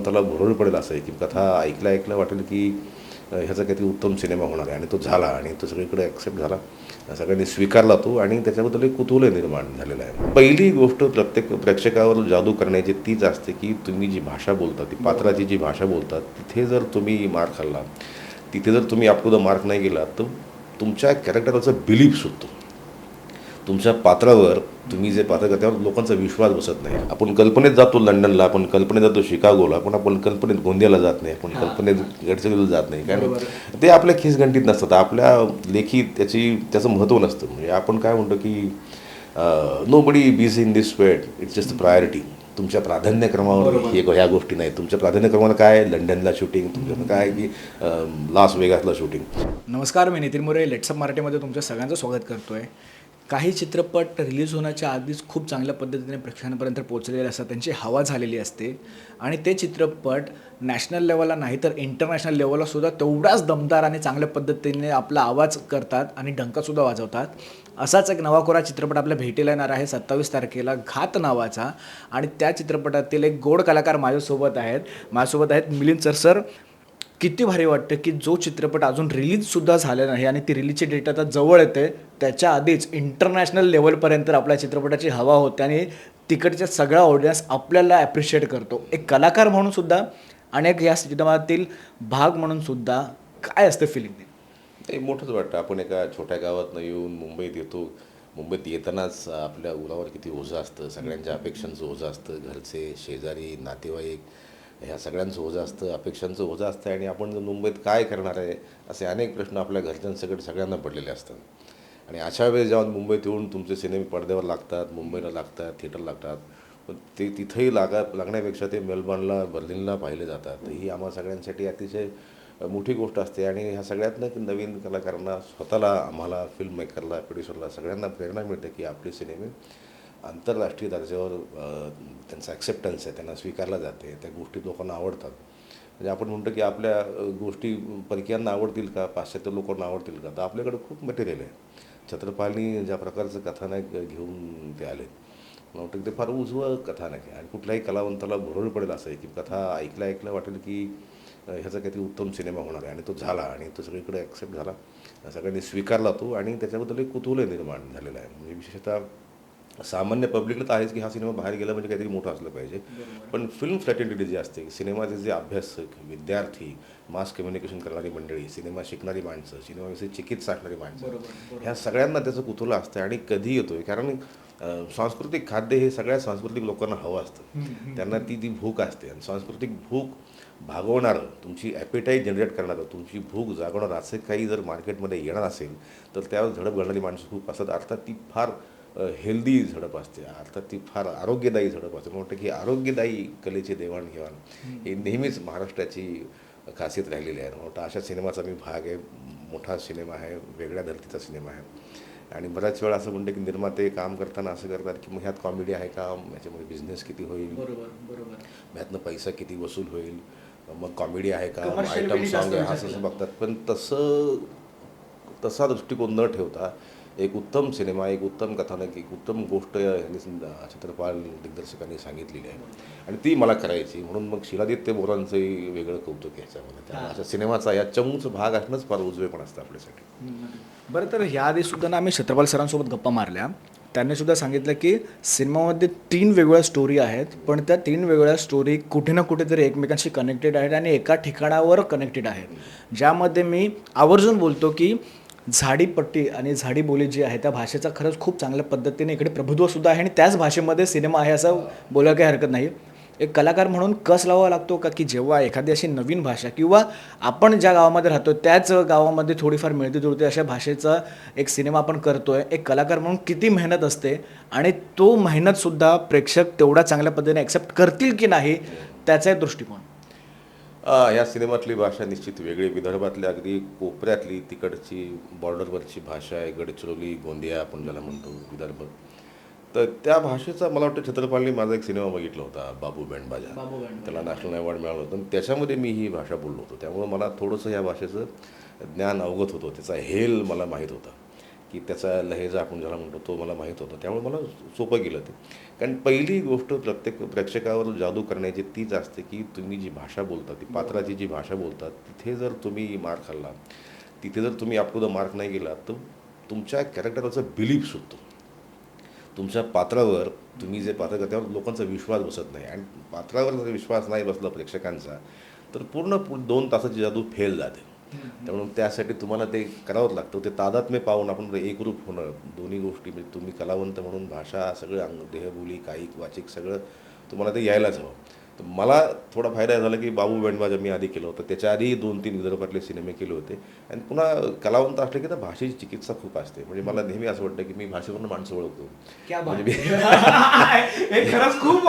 कलावंताला भुरळ पडेल असं आहे की कथा ऐकल्या ऐकलं वाटेल की ह्याचा काहीतरी उत्तम सिनेमा होणार आहे. आणि तो झाला आणि तो सगळीकडे ॲक्सेप्ट झाला. सगळ्यांनी स्वीकारला तो आणि त्याच्याबद्दल एक कुतूहल निर्माण झालेलं आहे. पहिली गोष्ट प्रत्येक प्रेक्षकावर जादू करण्याची तीच असते की तुम्ही जी भाषा बोलता ती पात्राची जी भाषा बोलतात तिथे जर तुम्ही मार खाल्ला तिथे जर तुम्ही आपलं टू द मार्क नाही गेला तर तुमच्या कॅरेक्टरचा बिलीफ सुटतो. तुमच्या पात्रावर तुम्ही जे पात्र करता त्यावर लोकांचा विश्वास बसत नाही. आपण कल्पनेत जातो लंडनला आपण कल्पनेत जातो शिकागोला पण आपण कल्पनेत गोंदियाला जात नाही आपण कल्पनेत गडचिरोलीला जात नाही. कारण ते आपल्या खिसगंटीत नसतात. आपल्या लेखी त्याची त्याचं महत्त्व नसतं. म्हणजे आपण काय म्हणतो की nobody busy in this sweat it's just priority तुमच्या प्राधान्यक्रमावर हे ह्या गोष्टी नाही. तुमच्या प्राधान्यक्रमाला काय? आहे? लंडनला शूटिंग तुमच्या काय आहे की लास वेगासला शूटिंग नमस्कार मी नितीन मोरे. लेट्सअप मराठीमध्ये तुमच्या सगळ्यांचं स्वागत करतो आहे काही चित्रपट रिलीज होण्याच्या आधीच खूप चांगल्या पद्धतीने प्रेक्षकांपर्यंत पोचलेले असतात. त्यांची हवा झालेली असते. आणि ते चित्रपट नॅशनल लेवलला नाही तर इंटरनॅशनल लेवलला सुद्धा तेवढाच दमदार आणि चांगल्या पद्धतीने आपला आवाज करतात आणि डंकासुद्धा वाजवतात. असाच एक नवाकोरा चित्रपट आपल्या भेटीला येणार आहे सत्तावीस तारखेला घात नावाचा. आणि त्या चित्रपटातील एक गोड कलाकार माझ्यासोबत आहेत. माझ्यासोबत आहेत मिलिंद सर. सर किती भारी वाटतं की जो चित्रपट अजून रिलीजसुद्धा झाला नाही आणि ती रिलीजची डेट आता जवळ येते त्याच्या आधीच इंटरनॅशनल लेवलपर्यंत आपल्या चित्रपटाची हवा होते आणि तिकडच्या सगळा ऑडियन्स आपल्याला ॲप्रिशिएट करतो. एक कलाकार म्हणून सुद्धा आणि एक या चित्रपटातील भाग म्हणून सुद्धा काय असतं फिलिंग ते मोठंच वाटतं. आपण एका छोट्या गावातनं येऊन मुंबईत येतो. मुंबईत येतानाच आपल्या उरावर किती ओझं असतं. सगळ्यांच्या अपेक्षांचं ओझं असतं. घरचे शेजारी नातेवाईक ह्या सगळ्यांचं ओझं असतं अपेक्षांचं ओझं असतं आणि आपण जर मुंबईत काय करणार आहे असे अनेक प्रश्न आपल्या घरच्यांसकट सगळ्यांना पडलेले असतात. आणि अशा वेळेस जेव्हा मुंबईत येऊन तुमचे सिनेमे पडद्यावर लागतात मुंबईला लागतात थिएटर लागतात पण ते तिथंही लागा लागण्यापेक्षा ते मेलबर्नला बर्लिनला पाहिले जातात. ही आम्हा सगळ्यांसाठी अतिशय मोठी गोष्ट असते आणि ह्या सगळ्यातनं नवीन कलाकारांना स्वतःला आम्हाला फिल्म मेकरला प्रोड्युसरला सगळ्यांना प्रेरणा मिळते की आपले सिनेमे आंतरराष्ट्रीय दर्जावर त्यांचा ॲक्सेप्टन्स आहे त्यांना स्वीकारला जाते त्या गोष्टी लोकांना आवडतात. म्हणजे आपण म्हणतो की आपल्या गोष्टी परकीयांना आवडतील का पाश्चात्य लोकांना आवडतील का? तर आपल्याकडे खूप मटेरियल आहे. छत्रपालनी ज्या प्रकारचं कथानक घेऊन ते आले मला वाटतं की ते फार उजवं कथानक आहे. आणि कुठल्याही कलावंताला भुरळ पडेल असं आहे की कथा ऐकल्या ऐकल्या वाटेल की ह्याचा काहीतरी उत्तम सिनेमा होणार आहे. आणि तो झाला आणि तो सगळीकडे ॲक्सेप्ट झाला. सगळ्यांनी स्वीकारला तो आणि त्याच्याबद्दल एक कुतूहल निर्माण झालेलं आहे. म्हणजे विशेषतः सामान्य पब्लिकला तर आहेच की हा सिनेमा बाहेर गेला म्हणजे काहीतरी मोठं असलं पाहिजे. पण फिल्म फ्रॅटर्निटी जी असते सिनेमाचे जे अभ्यासक विद्यार्थी मास कम्युनिकेशन करणारी मंडळी सिनेमा शिकणारी माणसं सिनेमाविषयी चिकित्सा असणारी माणसं ह्या सगळ्यांना त्याचं कुतूहल असतं आणि कधी येतोय? कारण सांस्कृतिक खाद्य हे सगळ्या सांस्कृतिक लोकांना हवं असतं. त्यांना ती ती भूक असते आणि सांस्कृतिक भूक भागवणारं तुमची ॲपेटाईट जनरेट करणारं तुमची भूक जागवणारं असं काही जर मार्केटमध्ये येणार असेल तर त्यावर झडप घालणारी माणसं खूप असतात. अर्थात ती फार हेल्दी झडप असते. अर्थात ती फार आरोग्यदायी झडप असते. वाटतं की आरोग्यदायी कलेची देवाणघेवाण ही नेहमीच महाराष्ट्राची खासियत राहिलेली आहे. वाटतं अशा सिनेमाचा मी भाग आहे. मोठा सिनेमा आहे. वेगळ्या धर्तीचा सिनेमा आहे. आणि बऱ्याच वेळा असं म्हणतं की निर्माते काम करताना असं करतात की मग ह्यात कॉमेडी आहे का? याच्यामध्ये बिझनेस किती होईल? बरोबर बरोबर. ह्यातनं पैसा किती वसूल होईल? मग कॉमेडी आहे का? आयटम सॉन्ग आहे. असं बघतात. पण तसं तसा दृष्टिकोन न ठेवता एक उत्तम सिनेमा एक उत्तम कथानक एक उत्तम गोष्ट यांनी चित्रपाल दिग्दर्शकांनी सांगितलेली आहे. आणि ती मला करायची म्हणून मग शिलादित्य बोरांचंही वेगळं कौतुक आहे ह्याच्यामध्ये त्यामुळे अशा सिनेमाचा या चमूच भाग असणंच फार उजवेपण असतं आपल्यासाठी. बरं तर ह्याआधी सुद्धा ना आम्ही छत्रपाल सरांसोबत गप्पा मारल्या. त्यांनी सुद्धा सांगितलं की सिनेमामध्ये तीन वेगवेगळ्या स्टोरी आहेत. पण त्या तीन वेगवेगळ्या स्टोरी कुठे ना कुठेतरी एकमेकांशी कनेक्टेड आहेत आणि एका ठिकाणावर कनेक्टेड आहेत. ज्यामध्ये मी आवर्जून बोलतो की झाडीपट्टी आणि झाडी बोली जी आहे त्या भाषेचा खरंच खूप चांगल्या पद्धतीने इकडे प्रभुत्वसुद्धा आहे आणि त्याच भाषेमध्ये सिनेमा आहे असं बोलायला काही हरकत नाही. एक कलाकार म्हणून कस लावावा लागतो का? की जेव्हा एखादी अशी नवीन भाषा किंवा आपण ज्या गावामध्ये राहतो त्याच गावामध्ये थोडीफार मिळती जुळते अशा भाषेचा एक सिनेमा आपण करतोय. एक कलाकार म्हणून किती मेहनत असते आणि तो मेहनतसुद्धा प्रेक्षक तेवढा चांगल्या पद्धतीने ॲक्सेप्ट करतील की नाही त्याचा एक दृष्टिकोन. या सिनेमातली भाषा निश्चित वेगळी. विदर्भातल्या अगदी कोपऱ्यातली तिकडची बॉर्डरवरची भाषा आहे. गडचिरोली गोंदिया आपण ज्याला म्हणतो विदर्भ. तर त्या भाषेचा मला वाटतं छत्रपालनी माझा एक सिनेमा बघितला होता बाबू बँडबाजा त्याला नॅशनल अवॉर्ड मिळालं होतं. आणि त्याच्यामध्ये मी ही भाषा बोललो होतो. त्यामुळं मला थोडंसं या भाषेचं ज्ञान अवगत होतं. त्याचा हेल मला माहीत होता. की त्याचा लहेजा आपण ज्याला म्हणतो तो मला माहीत होता. त्यामुळे मला सोपं गेलं ते. कारण पहिली गोष्ट प्रत्येक प्रेक्षकावर जादू करण्याची तीच असते की तुम्ही जी भाषा बोलता ती पात्राची जी भाषा बोलतात तिथे जर तुम्ही मार खाल्ला तिथे जर तुम्ही अप टू द मार्क नाही गेला तर तुमच्या कॅरेक्टरचा बिलीफ सुटतो. तुमच्या पात्रावर तुम्ही जे पात्र करता त्यावर लोकांचा विश्वास बसत नाही. आणि पात्रावर जर विश्वास नाही बसला प्रेक्षकांचा तर पूर्ण दोन तासाची जादू फेल जाते. त्यामुळे त्यासाठी तुम्हाला ते करावंच लागतं. ते तादात्म्य पाहून आपण एकरूप होणं दोन्ही गोष्टी म्हणजे तुम्ही कलावंत म्हणून भाषा सगळं अंग देहबोली कायिक वाचिक सगळं तुम्हाला ते यायलाच हवं. तर मला थोडा फायदा झाला की बाबू बँडबाजा मी आधी केलं होतं. त्याच्या आधी दोन तीन विदर्भातले सिनेमे केले होते. आणि पुन्हा कलावंत असले की तर भाषेची चिकित्सा खूप असते. म्हणजे मला नेहमी असं वाटतं की मी भाषेवरून माणसं ओळखतो. म्हणजे खरंच खूप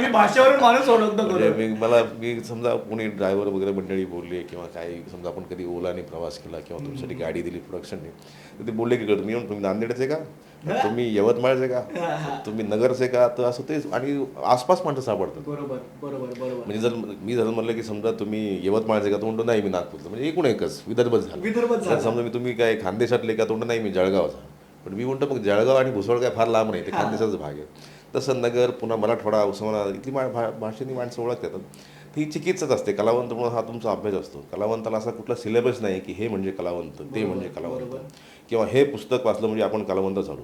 मी भाषेवरून माणूस ओळखतो म्हणजे. मी मला मी समजा कोणी ड्रायव्हर वगैरे मंडळी बोलले किंवा काही समजा आपण कधी ओलाने प्रवास केला किंवा तुमच्यासाठी गाडी दिली प्रोडक्शनने तर ते बोलले की कळतं मी म्हणतो तुम्ही नांदेडचे का? तुम्ही यवतमाळचे का? तुम्ही नगरचे का? तर असं ते आणि आसपास माणसं सापडतात. बरोबर बरोबर बरोबर. म्हणजे जर मी जर म्हणलं की समजा तुम्ही यवतमाळचे का? तो म्हणतो नाही मी नागपूरचं. म्हणजे एकूण एकच. विदर्भच झालं. समजा मी तुम्ही काय खानदेशातले का? म्हणतो नाही मी जळगावचा. पण मी म्हणतो मग जळगाव आणि भुसवळ काय फार लांब नाही ते खानदेशाचा भाग आहे. तसं नगर पुन्हा मराठवाडा उस्मानाबाद इथली मा भा भाषेनी माणसं ओळखतात. तर ही चिकित्साच असते. कलावंत म्हणून हा तुमचा अभ्यास असतो. कलावंताला असा कुठला सिलेबस नाही की हे म्हणजे कलावंत ते म्हणजे कलावंत. किंवा हे पुस्तक वाचलं म्हणजे आपण कलावंत झालो.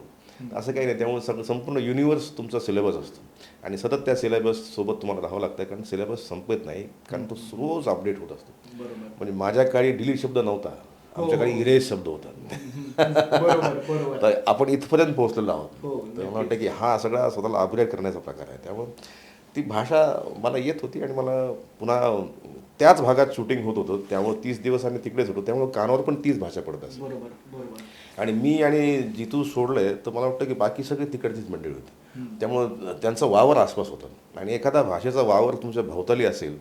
असं काही नाही. त्यामुळे सगळं संपूर्ण युनिवर्स तुमचा सिलेबस असतो. आणि सतत त्या सिलेबस सोबत तुम्हाला राहावं लागतं कारण सिलेबस संपत नाही. कारण तो रोज अपडेट होत असतो. म्हणजे माझ्या काळी डिलीट शब्द नव्हता. आमच्या काळी इरेज शब्द होता. तर आपण इथपर्यंत पोहोचलेलो आहोत. हो, तर मला वाटतं की हा सगळा स्वतःला अपग्रेड करण्याचा प्रकार आहे. त्यामुळे ती भाषा मला येत होती आणि मला पुन्हा त्याच भागात शूटिंग होत होतं. त्यामुळे तीस दिवस आम्ही तिकडेच होतो. त्यामुळे कानावर पण तीच भाषा पडत असे बरोबर बरोबर. आणि मी आणि जितू सोडलंय तर मला वाटतं की बाकी सगळे तिकडचीच मंडळी होती. त्यामुळं त्यांचा वावर आसपास होता. आणि एखादा भाषेचा वावर तुमच्या भोवताली असेल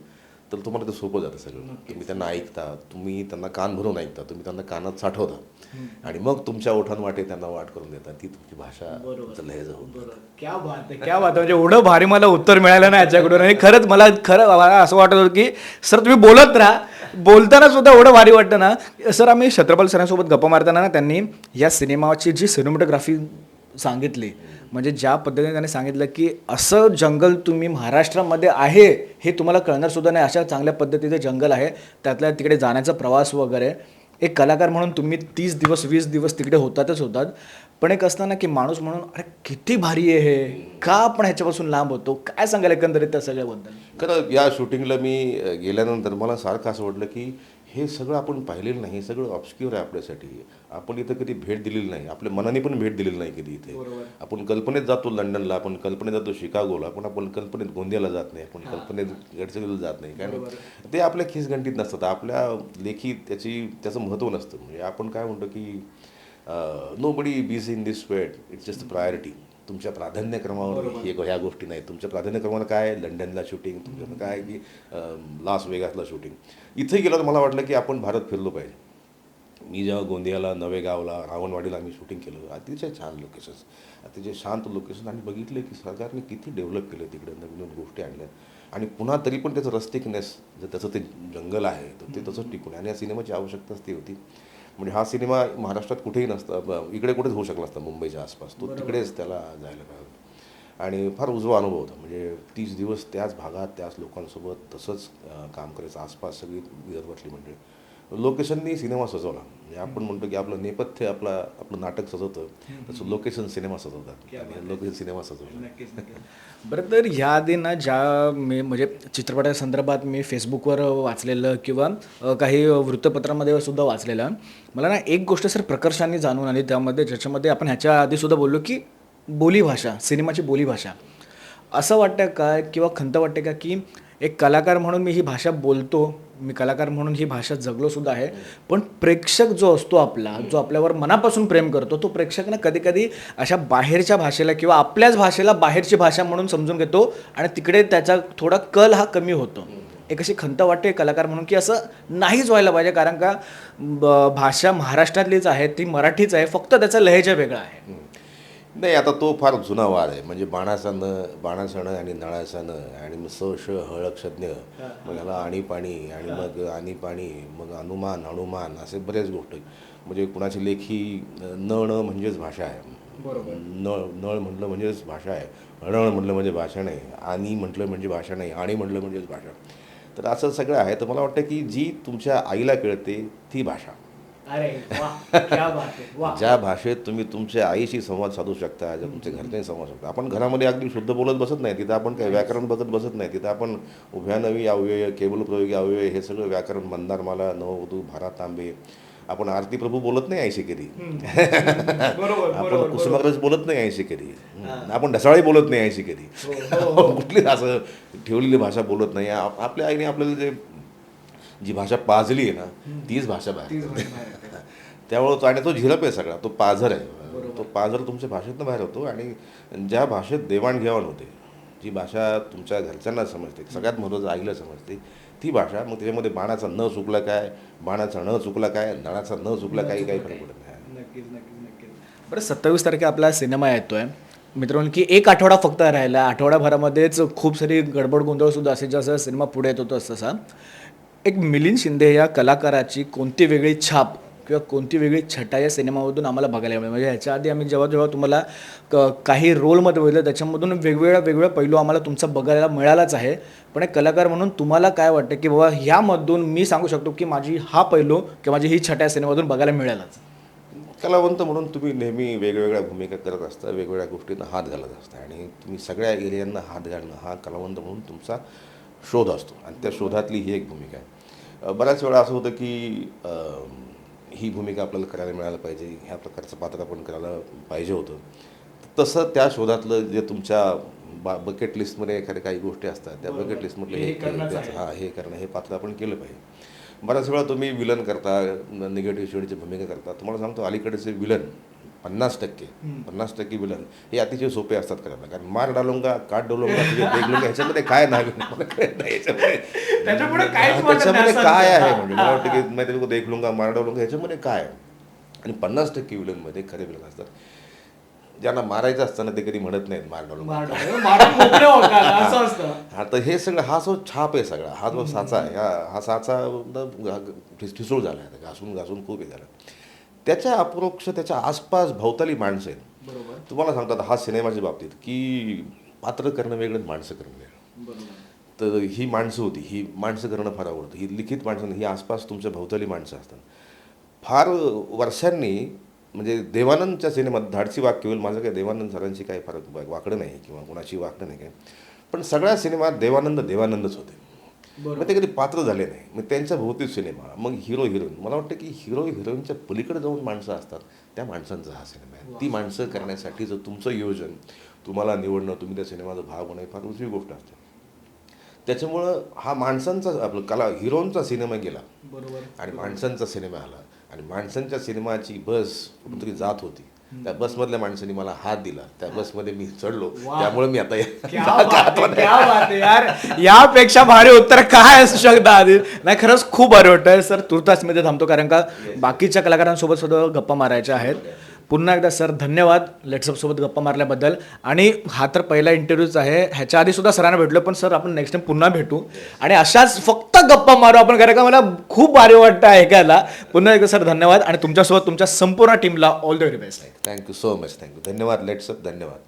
तर तुम्हाला ते सोपं जातं सगळं. तुम्ही त्यांना ऐकता तुम्ही त्यांना कान भरून ऐकता तुम्ही त्यांना कानात साठवता. आणि मग तुमच्या ओठान वाटे त्यांना वाट करून देता ती तुमची भाषा लहेजा होऊन क्या बात आहे क्या बात आहे. म्हणजे एवढं भारी मला उत्तर मिळालं ना याच्याकडून. आणि खरंच मला खरं मला असं वाटत होतं की सर तुम्ही बोलत राहा. बोलताना सुद्धा एवढं भारी वाटतं ना. सर आम्ही छत्रपती सरांसोबत गप्पा मारताना ना त्यांनी या सिनेमाची जी सिनेमॅटोग्राफी सांगितली. म्हणजे ज्या पद्धतीने त्यांनी सांगितलं की असं जंगल तुम्ही महाराष्ट्रामध्ये आहे हे तुम्हाला कळणार सुद्धा नाही. अशा चांगल्या पद्धतीचं जंगल आहे. त्यातल्या तिकडे जाण्याचा प्रवास वगैरे. एक कलाकार म्हणून तुम्ही तीस दिवस वीस दिवस तिकडे होतातच होतात. पण एक असतं ना की माणूस म्हणून अरे किती भारी आहे हे. का आपण ह्याच्यापासून लांब होतो? काय सांगायला एकंदरीत त्या सगळ्याबद्दल? खरं या शूटिंगला मी गेल्यानंतर मला सारखं असं वाटलं की हे सगळं आपण पाहिलेलं नाही. हे सगळं ऑब्स्क्युअर आहे आपल्यासाठी. आपण इथं कधी भेट दिलेली नाही. आपल्या मनाने पण भेट दिलेली नाही कधी इथे. आपण कल्पनेत जातो लंडनला आपण कल्पनेत जातो शिकागोला पण आपण कल्पनेत गोंदियाला जात नाही. आपण कल्पनेत गडचिरोलीला जात नाही. कारण ते आपल्या खिसगंटीत नसतात. आपल्या लेखी त्याची त्याचं महत्त्व नसतं. म्हणजे आपण काय म्हणतो की nobody busy in this sweat it's just priority तुमच्या प्राधान्यक्रमावर हे ह्या गोष्टी नाही तुमच्या प्राधान्यक्रमाला काय? लंडनला शूटिंग तुमच्या काय की लास वेगासला शूटिंग. इथे गेलं तर मला वाटलं की आपण भारत फिरलो पाहिजे. मी जेव्हा गोंदियाला नवेगावला रावणवाडीला आम्ही शूटिंग केलं अतिशय छान लोकेशन्स अतिशय शांत लोकेशन आणि बघितलं की सरकारने किती डेव्हलप केलं तिकडे नवीन नवीन गोष्टी आणल्या आणि पुन्हा तरी पण त्याचं रस्तिकनेस जर त्याचं ते जंगल आहे तर ते तसंच टिकून आणि या सिनेमाची आवश्यकताच ती होती. म्हणजे हा सिनेमा महाराष्ट्रात कुठेही नसता. ब- इकडे कुठेच होऊ शकला असता मुंबईच्या आसपास. तो तिकडेच त्याला जायला होता. आणि फार उजवा अनुभव होता. म्हणजे तीस दिवस त्याच भागात त्याच लोकांसोबत तसंच काम करायचं आसपास सगळी विदर्भातली मंडळी. लोकेशननी सिनेमा सजवला. म्हणजे आपण म्हणतो की आपलं नेपथ्य आपला आपलं नाटक सजवतं. तसं लोकेशन सिनेमा सजवतात. आणि लोकेशन सिनेमा सजवला. बरं तर ह्या आधी ना ज्या मी म्हणजे चित्रपटा संदर्भात मी फेसबुकवर वाचलेलं किंवा काही वृत्तपत्रामध्ये सुद्धा वाचलेलं मला ना एक गोष्ट सर प्रकर्षाने जाणून आली त्यामध्ये ज्याच्यामध्ये आपण ह्याच्या आधी सुद्धा बोललो की बोलीभाषा सिनेमाची बोलीभाषा असं वाटतं का किंवा खंत वाटते का की एक कलाकार म्हणून मी ही भाषा बोलतो? मी कलाकार म्हणून ही भाषा जगलो सुद्धा आहे. पण प्रेक्षक जो असतो आपला जो आपल्यावर मनापासून प्रेम करतो तो प्रेक्षक ना कधी कधी अशा बाहेरच्या भाषेला किंवा आपल्याच भाषेला बाहेरची भाषा म्हणून समजून घेतो आणि तिकडे त्याचा थोडा कल हा कमी होतो. एक अशी खंत वाटते कलाकार म्हणून की असं नाहीच व्हायला पाहिजे कारण का ब- भाषा महाराष्ट्रातलीच आहे ती मराठीच आहे फक्त त्याचा लहेजा वेगळा आहे. नाही आता तो फार जुना वाद आहे. म्हणजे बाणाचा न बाणाचा न आणि नळाचा न आणि मग स श हळक्षज्ञ मग ह्याला आणि पाणी आणि मग आणि पाणी मग अनुमान हनुमान असे बरेच गोष्टी म्हणजे कुणाची लेखी न न म्हणजेच भाषा आहे. नळ नळ म्हटलं म्हणजेच भाषा आहे. रण म्हटलं म्हणजे भाषा नाही. आणि म्हटलं म्हणजे भाषा नाही. आणि म्हटलं म्हणजेच भाषा. तर असं सगळं आहे. तर मला वाटतं की जी तुमच्या आईला कळते ती भाषा. अरे ज्या भाषेत तुम्ही तुमच्या आईशी संवाद साधू शकता ज्या तुमच्या घरच्यांशी संवाद शकता. आपण घरामध्ये अगदी शुद्ध बोलत बसत नाही तिथं आपण काही व्याकरण बघत बसत नाही तिथं आपण उभ्या नवी अव्यय केवल प्रयोगी अव्यय हे सगळं व्याकरण मंदारमाला नववधू भारा तांबे आपण आरती प्रभू बोलत नाही ऐंशी कधी. आपण कुसुमाग्रज बोलत नाही ऐंशी कधी. आपण ढसाळी बोलत नाही ऐंशी कधी. हो, कुठली असं ठेवलेली भाषा बोलत नाही. आप- आपल्या आईने आपल्याला जे जी भाषा पाजली आहे ना तीच भाषा बाहेर त्यामुळं तो आणि तो झिरप आहे सगळा तो पाझर आहे. तो पाझर तुमच्या भाषेतनं बाहेर होतो आणि ज्या भाषेत देवाणघेवाण होते जी भाषा तुमच्या घरच्यांना समजते सगळ्यात महत्त्वाचं आईला समजते ती भाषा मग त्याच्यामध्ये बाणाचा न चुकला काय बाणाचा न चुकला काय नळाचा न चुकला काय काही फरक पडत नाही. नक्कीच नक्कीच नक्कीच. बरं सत्तावीस तारखे आपला सिनेमा येतोय. मित्रांनो की एक आठवडा फक्त राहिला आठवड्याभरामध्येच खूप सारी गडबड गोंधळ सुद्धा असेल जसं सिनेमा पुढे येत होतो तसा. एक मिलिंद शिंदे या कलाकाराची कोणती वेगळी छाप किंवा कोणती वेगळी छटा या सिनेमामधून आम्हाला बघायला मिळेल? म्हणजे ह्याच्या आधी आम्ही जेव्हा जेव्हा तुम्हाला क काही रोलमध्ये बघितलं त्याच्यामधून वेगवेगळ्या वेगवेगळ्या पैलू आम्हाला तुमचा बघायला मिळालाच आहे. पण एक कलाकार म्हणून तुम्हाला काय वाटतं की बाबा ह्यामधून मी सांगू शकतो की माझी हा पैलू किंवा माझी ही छटा या सिनेमातून बघायला मिळालाच? कलावंत म्हणून तुम्ही नेहमी वेगवेगळ्या भूमिका करत असता वेगवेगळ्या गोष्टींना हात घालत असता आणि तुम्ही सगळ्या एरियांना हात घालणं हा कलावंत म्हणून तुमचा शोध असतो आणि त्या शोधातली ही एक भूमिका आहे. बऱ्याच वेळा असं होतं की ही भूमिका आपल्याला करायला मिळायला पाहिजे ह्या प्रकारचं पात्र आपण करायला पाहिजे होतं. तसं त्या शोधातलं जे तुमच्या बा बकेट लिस्टमध्ये एखाद्या काही गोष्टी असतात त्या बकेट लिस्टमधले हे हां हे करणं हे पात्र आपण केलं पाहिजे. बऱ्याच वेळा तुम्ही विलन करता निगेटिव्ह शेडची भूमिका करता. तुम्हाला सांगतो अलीकडेचे विलन पन्नास टक्के पन्नास टक्के विलन. हे अतिशय सोपे असतात करायला कारण मार डालूंगा काट डोलूंगा तुझे देख लूंगा ह्याच्यामध्ये काय नाही. मला कळत नाही याच्यामध्ये त्याच्यापुढे काहीच हा, वाटत नाही त्याच्यामध्ये काय. आहे म्हणजे? मला वाटतं की माहिती देख लूंगा मार डालूंगा ह्याच्यामध्ये काय आहे? आणि पन्नास टक्के विलनमध्ये खरे विलन असतात. ज्यांना मारायचं असताना ते कधी म्हणत नाहीत मार हा तर हे सगळं हा जो छाप आहे सगळा हा जो साचा आहे हा हा साचा ठिसूळ झाला आहे घासून घासून खूप हे झालं. त्याच्या अप्रोक्ष त्याच्या आसपास भोवताली माणसं आहेत. तुम्हाला सांगतात हा सिनेमाच्या बाबतीत की पात्र करणं वेगळं माणसं करणं वेगळं. तर ही माणसं होती ही माणसं करणं फार आवडतं. ही लिखित माणसं ही आसपास तुमच्या भोवताली माणसं असतात. फार वर्षांनी म्हणजे देवानंदच्या सिनेमात धाडसी वाक्य होईल माझं काय देवानंद सरांची काही फरक वा- वाकडं नाही किंवा कोणाची वाकडं नाही काय पण सगळ्या सिनेमात देवानंद देवानंदच होते. मग ते कधी पात्र झाले नाही. मग त्यांच्या भोवती सिनेमा मग हिरो हिरोईन मला वाटतं की हिरो हिरोईनच्या पलीकडे जाऊन माणसं असतात. त्या माणसांचा हा सिनेमा आहे. ती माणसं करण्यासाठीचं तुमचं योजन तुम्हाला निवडणं तुम्ही त्या सिनेमाचा भाग होणं ही फार उजवी गोष्ट असते. त्याच्यामुळं हा माणसांचा आपलं कला हिरोंचा सिनेमा गेला. बरोबर. आणि माणसांचा सिनेमा आला. आणि माणसांच्या सिनेमाची बस कुठेतरी जात होती. त्या बसमधल्या माणसांनी मला हात दिला. त्या बसमध्ये मी चढलो. त्यामुळे मी आता यार. यापेक्षा भारी उत्तर काय असू शकतं आधी? नाही खरंच खूप भारी वाटतंय. सर तुर्तासमध्ये थांबतो कारण का बाकीच्या कलाकारांसोबत सुद्धा गप्पा मारायच्या आहेत. पुन्हा एकदा सर धन्यवाद. लेट्सअपसोबत गप्पा मारल्याबद्दल. आणि हा तर पहिला इंटरव्ह्यूच आहे. ह्याच्या आधीसुद्धा सरांना भेटलो पण सर आपण नेक्स्ट टाइम पुन्हा भेटू. आणि अशाच फक्त गप्पा मारू आपण कारण का मला खूप भारी वाटतं ऐकायला. पुन्हा एकदा सर धन्यवाद. आणि तुमच्यासोबत तुमच्या संपूर्ण टीमला all the very best thank you so much thank you धन्यवाद. लेट्सअप धन्यवाद.